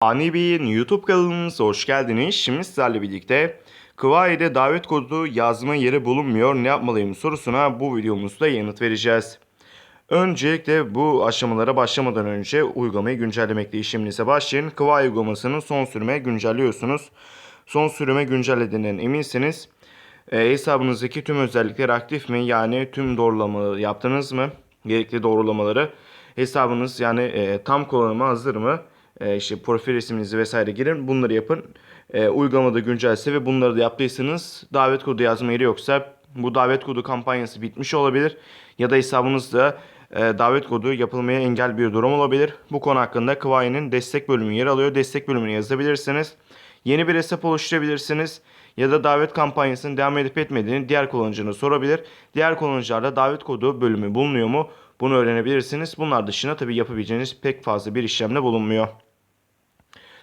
Ani YouTube kanalımıza hoş geldiniz. Şimdi sizlerle birlikte Kıvayi'de davet kodu yazma yeri bulunmuyor. Ne yapmalıyım sorusuna bu videomuzda yanıt vereceğiz. Öncelikle bu aşamalara başlamadan önce uygulamayı güncellemekte işleminize başlayın. Kıvayi uygulamasının son sürüme güncelliyorsunuz. Son sürüme güncellediğinden eminsiniz. E, hesabınızdaki tüm özellikler aktif mi? Yani tüm doğrulama yaptınız mı? Gerekli doğrulamaları. Hesabınız yani e, tam kullanıma hazır mı? E, işte profil resminizi vesaire girin. Bunları yapın. E, uygulamada güncelse ve bunları da yaptıysanız davet kodu yazma yeri yoksa bu davet kodu kampanyası bitmiş olabilir. Ya da hesabınızda e, davet kodu yapılmaya engel bir durum olabilir. Bu konu hakkında Kıvayi'nin destek bölümü yer alıyor. Destek bölümünü yazabilirsiniz. Yeni bir hesap oluşturabilirsiniz. Ya da davet kampanyasının devam edip etmediğini diğer kullanıcına sorabilir. Diğer kullanıcılarda davet kodu bölümü bulunuyor mu? Bunu öğrenebilirsiniz. Bunlar dışında tabii yapabileceğiniz pek fazla bir işlemle bulunmuyor.